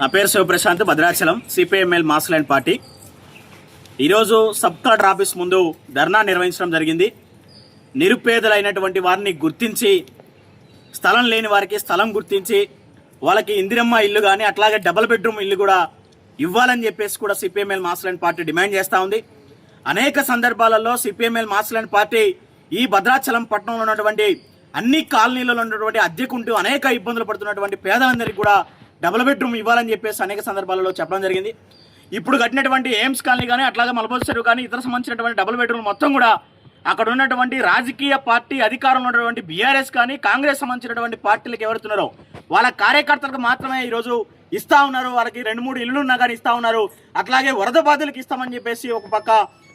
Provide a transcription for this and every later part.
నా పేరు Sivaprashanth Bhadrachalam CPML mass line party ఈరోజు సబ్ కలెక్టర్ ఆఫీస్ ముందు ధర్నా నిర్వహించడం జరిగింది. నిరుపేదలైనటువంటి వారిని గుర్తించి స్థలం లేని వారికి స్థలం గుర్తించి వాళ్ళకి ఇందిరమ్మ ఇల్లు కానీ అట్లాగే డబల్ బెడ్రూమ్ ఇల్లు కూడా ఇవ్వాలని చెప్పేసి కూడా సిపిఎంఎల్ మాస్లైన్ పార్టీ డిమాండ్ చేస్తూ ఉంది. అనేక సందర్భాలలో సిపిఎంఎల్ మాస్లైన్ పార్టీ ఈ భద్రాచలం పట్టణంలో ఉన్నటువంటి అన్ని కాలనీలలో ఉన్నటువంటి అద్దెకుంటూ అనేక ఇబ్బందులు పడుతున్నటువంటి పేదలందరికీ కూడా డబుల్ బెడ్రూమ్ ఇవ్వాలని చెప్పేసి అనేక సందర్భాలలో చెప్పడం జరిగింది. ఇప్పుడు కట్టినటువంటి ఎయిమ్స్ కాలనీ కానీ అట్లాగే మలబోజ్ చెరువు కానీ ఇతర సంబంధించినటువంటి డబుల్ బెడ్రూమ్ మొత్తం కూడా అక్కడ ఉన్నటువంటి రాజకీయ పార్టీ అధికారంలో ఉన్నటువంటి బీఆర్ఎస్ కానీ కాంగ్రెస్ సంబంధించినటువంటి పార్టీలకు ఎవరుతున్నారో వాళ్ళ కార్యకర్తలకు మాత్రమే ఈరోజు ఇస్తా ఉన్నారు. వాళ్ళకి రెండు మూడు ఇల్లు ఉన్నా కానీ ఇస్తా ఉన్నారు. అట్లాగే వరద బాధలకు ఇస్తామని చెప్పేసి ఒక పక్క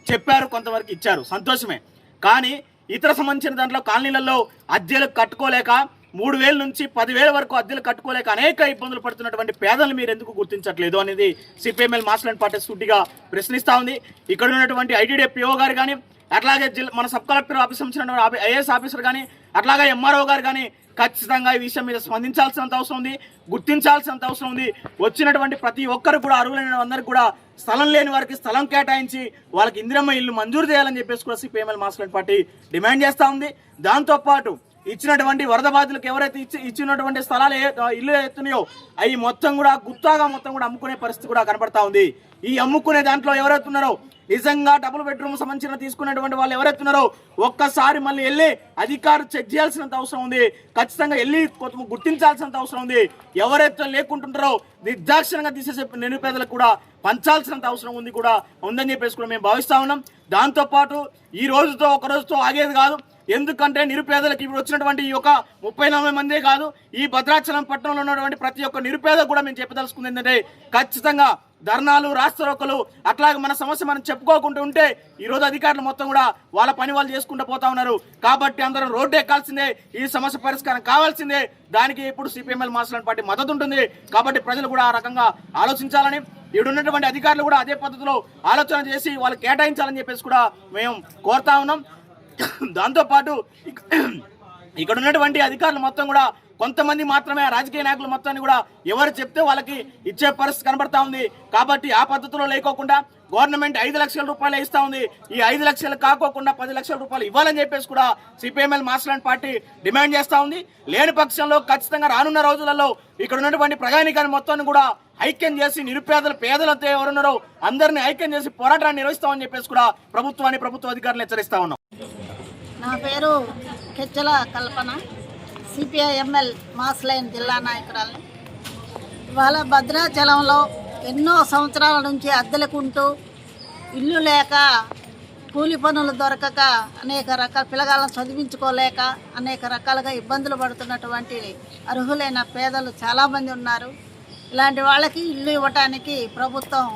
చెప్పారు కొంతవరకు ఇచ్చారు. సంతోషమే. కానీ ఇతర సంబంధించిన దాంట్లో కాలనీలలో అద్దెలు కట్టుకోలేక మూడు వేల నుంచి పదివేల వరకు అద్దెలు కట్టుకోలేక అనేక ఇబ్బందులు పడుతున్నటువంటి పేదలు మీరు ఎందుకు గుర్తించట్లేదు అనేది సిపిఎంఎల్ మాస్లైన్ పార్టీ సూటిగా ప్రశ్నిస్తా ఉంది. ఇక్కడ ఉన్నటువంటి ఐటీడీ పిఓ గారు కానీ అట్లాగే జిల్లా మన సబ్ కలెక్టర్ ఆఫీస్ సంబంధించిన ఐఏఎస్ ఆఫీసర్ కానీ అట్లాగే ఎంఆర్ఓ గారు కానీ ఖచ్చితంగా ఈ విషయం మీద స్పందించాల్సినంత అవసరం ఉంది గుర్తించాల్సినంత అవసరం ఉంది. వచ్చినటువంటి ప్రతి ఒక్కరు కూడా అర్హులైన అందరికి కూడా స్థలం లేని వారికి స్థలం కేటాయించి వాళ్ళకి ఇందిరమ్మ ఇల్లు మంజూరు చేయాలని చెప్పేసి కూడా సిపిఎంఎల్ మాస్టర్ పార్టీ డిమాండ్ చేస్తూ ఉంది. దాంతోపాటు ఇచ్చినటువంటి వరద బాధితులకు ఎవరైతే ఇచ్చి ఇచ్చినటువంటి స్థలాలు ఇల్లు ఎత్తున్నాయో అవి మొత్తం కూడా గుత్తాగా మొత్తం కూడా అమ్ముకునే పరిస్థితి కూడా కనబడతా ఉంది. ఈ అమ్ముకునే దాంట్లో ఎవరైతే ఉన్నారో నిజంగా డబుల్ బెడ్రూమ్ సంబంధించిన తీసుకున్నటువంటి వాళ్ళు ఎవరైతున్నారో ఒక్కసారి మళ్ళీ వెళ్ళి అధికారులు చెక్ చేయాల్సినంత అవసరం ఉంది. ఖచ్చితంగా వెళ్ళి కొంత గుర్తించాల్సినంత అవసరం ఉంది. ఎవరైతే లేకుంటుంటారో నిర్దాక్షిణంగా తీసేసే నిరుపేదలకు కూడా పంచాల్సినంత అవసరం ఉంది కూడా ఉందని చెప్పేసి కూడా మేము భావిస్తా ఉన్నాం. దాంతోపాటు ఈ రోజుతో ఒక రోజుతో ఆగేది కాదు. ఎందుకంటే నిరుపేదలకు ఇప్పుడు వచ్చినటువంటి ఈ యొక్క ముప్పై నలభై మందే కాదు ఈ భద్రాచలం పట్టణంలో ఉన్నటువంటి ప్రతి ఒక్క నిరుపేద కూడా మేము చెప్పదలుచుకుంది ఏంటంటే ఖచ్చితంగా ధర్నాలు రాష్ట్రరోకలు అట్లాగే మన సమస్య మనం చెప్పుకోకుండా ఉంటే ఈ రోజు అధికారులు మొత్తం కూడా వాళ్ళ పని వాళ్ళు చేసుకుంటూ పోతా ఉన్నారు. కాబట్టి అందరం రోడ్డు ఎక్కాల్సిందే ఈ సమస్య పరిష్కారం కావాల్సిందే దానికి ఇప్పుడు సిపిఎంఎల్ మాస్టర్ పార్టీ మద్దతు ఉంటుంది. కాబట్టి ప్రజలు కూడా ఆ రకంగా ఆలోచించాలని ఇక్కడ ఉన్నటువంటి అధికారులు కూడా అదే పద్ధతిలో ఆలోచన చేసి వాళ్ళు కేటాయించాలని చెప్పేసి కూడా మేము కోరుతా ఉన్నాం. దాంతోపాటు ఇక్కడ ఉన్నటువంటి అధికారులు మొత్తం కూడా కొంతమంది మాత్రమే రాజకీయ నాయకులు మొత్తాన్ని కూడా ఎవరు చెప్తే వాళ్ళకి ఇచ్చే పరిస్థితి కనబడతా ఉంది. కాబట్టి ఆ పద్ధతిలో లేకోకుండా గవర్నమెంట్ ఐదు లక్షల రూపాయలు ఇస్తా ఉంది. ఈ ఐదు లక్షలు కాకోకుండా పది లక్షల రూపాయలు ఇవ్వాలని చెప్పేసి కూడా సిపిఎంఎల్ మాస్టర్ పార్టీ డిమాండ్ చేస్తా ఉంది. లేని పక్షంలో ఖచ్చితంగా రానున్న రోజులలో ఇక్కడ ఉన్నటువంటి ప్రజానికాన్ని మొత్తాన్ని కూడా ఐక్యం చేసి నిరుపేదలు పేదలతో ఎవరున్నారో అందరినీ ఐక్యం చేసి పోరాటాన్ని నిర్వహిస్తామని చెప్పేసి కూడా ప్రభుత్వాన్ని ప్రభుత్వ అధికారులు హెచ్చరిస్తా ఉన్నాం. నా పేరు Kechala Kalpana CPIML mass line జిల్లా నాయకురాలు. ఇవాళ భద్రాచలంలో ఎన్నో సంవత్సరాల నుంచి అద్దెలకుంటూ ఇల్లు లేక కూలి పనులు దొరకక అనేక రకాల పిల్లగాళ్ళను చదివించుకోలేక అనేక రకాలుగా ఇబ్బందులు పడుతున్నటువంటి అర్హులైన పేదలు చాలామంది ఉన్నారు. ఇలాంటి వాళ్ళకి ఇల్లు ఇవ్వటానికి ప్రభుత్వం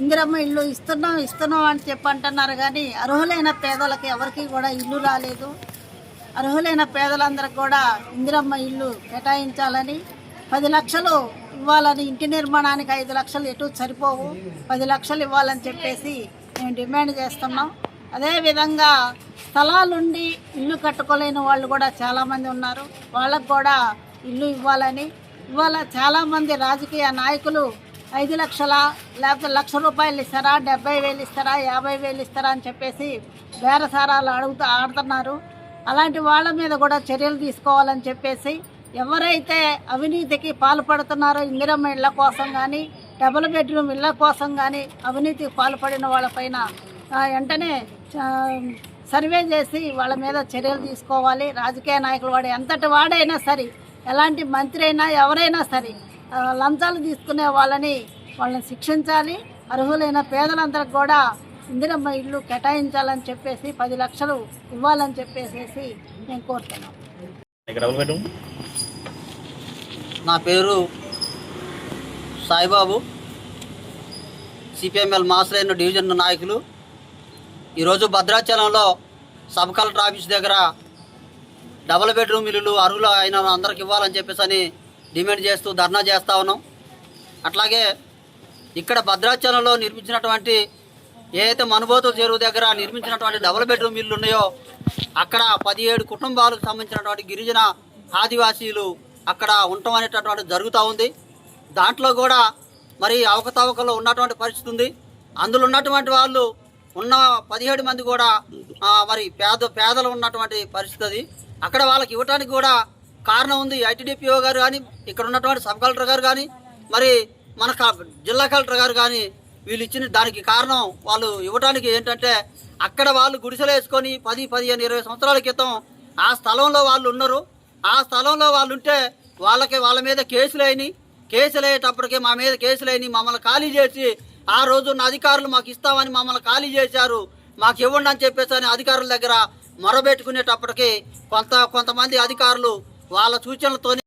ఇందిరమ్మ ఇల్లు ఇస్తున్నాం ఇస్తున్నాం అని చెప్పి అంటున్నారు కానీ అర్హులైన పేదలకు ఎవరికి కూడా ఇల్లు రాలేదు. అర్హులైన పేదలందరికి కూడా ఇందిరమ్మ ఇల్లు కేటాయించాలని పది లక్షలు ఇవ్వాలని ఇంటి నిర్మాణానికి ఐదు లక్షలు ఎటు సరిపోవు పది లక్షలు ఇవ్వాలని చెప్పేసి మేము డిమాండ్ చేస్తున్నాం. అదేవిధంగా స్థలాలుండి ఇల్లు కట్టుకోలేని వాళ్ళు కూడా చాలామంది ఉన్నారు. వాళ్ళకు కూడా ఇల్లు ఇవ్వాలని ఇవాళ చాలామంది రాజకీయ నాయకులు ఐదు లక్షల లేకపోతే లక్ష రూపాయలు ఇస్తారా డెబ్బై వేలు ఇస్తారా యాభై వేలు ఇస్తారా అని చెప్పేసి బేరసారాలు అడుగుతూ ఆడుతున్నారు. అలాంటి వాళ్ళ మీద కూడా చర్యలు తీసుకోవాలని చెప్పేసి ఎవరైతే అవినీతికి పాల్పడుతున్నారో ఇందిరమ్మ ఇళ్ళ కోసం కానీ డబుల్ బెడ్రూమ్ ఇళ్ళ కోసం కానీ అవినీతికి పాల్పడిన వాళ్ళపైన వెంటనే సర్వే చేసి వాళ్ళ మీద చర్యలు తీసుకోవాలి. రాజకీయ నాయకులు వాడు ఎంతటి వాడైనా సరే ఎలాంటి మంత్రి అయినా ఎవరైనా సరే లంచాలు తీసుకునే వాళ్ళని వాళ్ళని శిక్షించాలి. అర్హులైన పేదలందరికి కూడా ఇందిరమ్మ ఇల్లు కేటాయించాలని చెప్పేసి పది లక్షలు ఇవ్వాలని చెప్పేసి నేను కోరుతున్నాను. నా పేరు సాయిబాబు. సిపిఎంఎల్ మాసలైన డివిజన్ నాయకులు. ఈరోజు భద్రాచలంలో సబ్ కలెక్టర్ ఆఫీస్ దగ్గర డబుల్ బెడ్రూమ్ ఇల్లులు అర్హులు అయిన అందరికి ఇవ్వాలని చెప్పేసి అని డిమాండ్ చేస్తూ ధర్నా చేస్తూ ఉన్నాం. అట్లాగే ఇక్కడ భద్రాచలంలో నిర్మించినటువంటి ఏదైతే మనుబోతు చెరువు దగ్గర నిర్మించినటువంటి డబుల్ బెడ్రూమ్ ఇల్లు ఉన్నాయో అక్కడ పదిహేడు కుటుంబాలకు సంబంధించినటువంటి గిరిజన ఆదివాసీలు అక్కడ ఉండటం అనేటటువంటి జరుగుతూ ఉంది. దాంట్లో కూడా మరి అవకతవకలో ఉన్నటువంటి పరిస్థితి ఉంది. అందులో ఉన్నటువంటి వాళ్ళు ఉన్న పదిహేడు మంది కూడా మరి పేద పేదలు ఉన్నటువంటి పరిస్థితి అది. అక్కడ వాళ్ళకి ఇవ్వటానికి కూడా కారణం ఉంది ఐటీడీపీఓ గారు కానీ ఇక్కడ ఉన్నటువంటి సబ్ కలెక్టర్ గారు కానీ మరి మన జిల్లా కలెక్టర్ గారు కానీ వీళ్ళు ఇచ్చిన దానికి కారణం వాళ్ళు ఇవ్వడానికి ఏంటంటే అక్కడ వాళ్ళు గుడిసెలు వేసుకొని పది పదిహేను ఇరవై సంవత్సరాల క్రితం ఆ స్థలంలో వాళ్ళు ఉన్నారు. ఆ స్థలంలో వాళ్ళు ఉంటే వాళ్ళకి వాళ్ళ మీద కేసులు అయినాయి. కేసులు అయ్యేటప్పటికి మా మీద కేసులు అయినాయి. మమ్మల్ని ఖాళీ చేసి ఆ రోజు ఉన్న అధికారులు మాకు ఇస్తామని మమ్మల్ని ఖాళీ చేశారు. మాకు ఇవ్వండి అని చెప్పేసి అధికారుల దగ్గర మొరబెట్టుకునేటప్పటికి కొంత కొంతమంది అధికారులు వాళ్ళ సూచనలతోనే